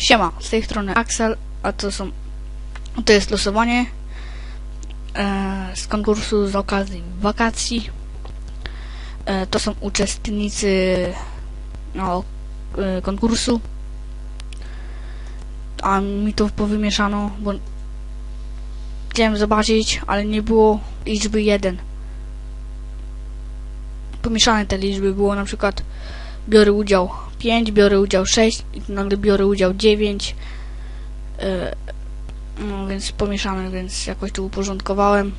Siema, z tej strony Axel, a to są to jest losowanie e, z konkursu z okazji wakacji. E, to są uczestnicy no, e, konkursu. A mi to powymieszano, bo chciałem zobaczyć, ale nie było liczby 1. Pomieszane te liczby było na przykład biorę udział 5, biorę udział 6 i nagle biorę udział 9. E, no więc pomieszane, więc jakoś tu uporządkowałem.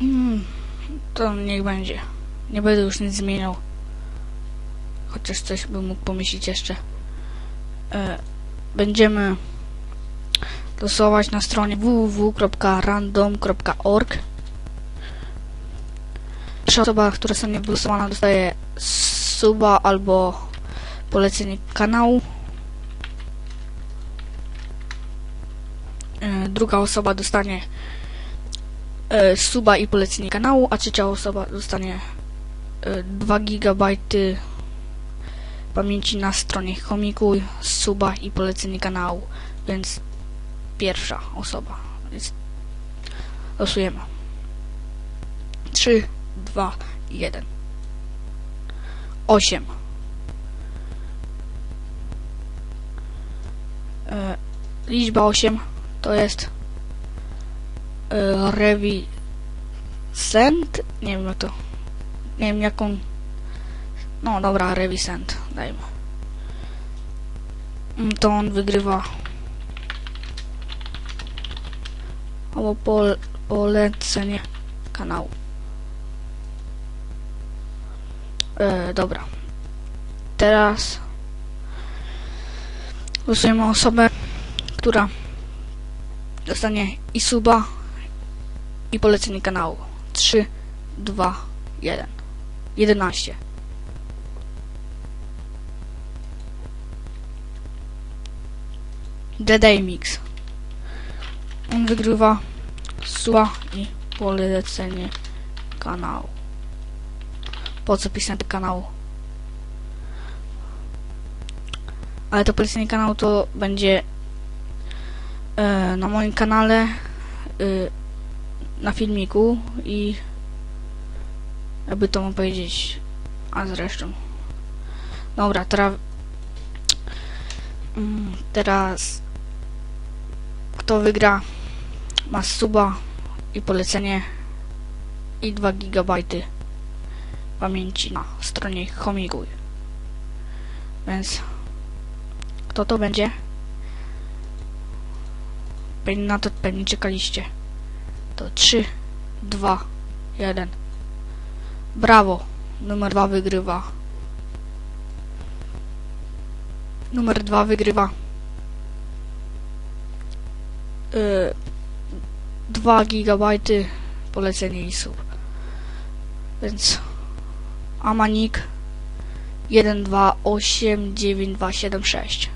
Mm, to niech będzie. Nie będę już nic zmieniał. Chociaż coś bym mógł pomyśleć jeszcze. E, będziemy losować na stronie www.random.org Pierwsza osoba, która zostanie wylosowana dostaje suba albo polecenie kanału. E, Druga osoba dostanie e, suba i polecenie kanału, a trzecia osoba dostanie e, 2 GB pamięci na stronie chomiku, suba i polecenie kanału. Więc pierwsza osoba. Więc losujemy. 3, 2, 1. 8. E, liczba 8 to jest e, Revisent. Nie wiem to. Nie wiem jaką. No dobra, Revisent. Dajmy. Mm, To on wygrywa. Albo pol, polecenie kanału. E, dobra. Teraz losujemy osobę, która dostanie i suba, i polecenie kanału. 3, 2, 1. 11. The Mix. On wygrywa suba i polecenie kanału po co do kanału. Ale to polecenie kanału to będzie e, na moim kanale e, na filmiku i jakby to mam powiedzieć a zresztą dobra teraz mm, teraz kto wygra ma suba i polecenie i 2 gigabajty pamięci na stronie Homiguj. Więc kto to będzie? Pewnie na to pewnie czekaliście. To 3, 2, 1. Brawo! Numer 2 wygrywa. Numer 2 wygrywa. Yy, 2 gigabajty polecenie i sub. Więc Amanik 1289276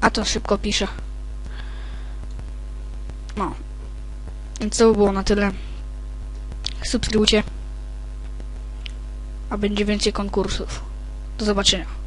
A to szybko pisze. No. Więc to by było na tyle. Subskrybujcie. A będzie więcej konkursów. Do zobaczenia.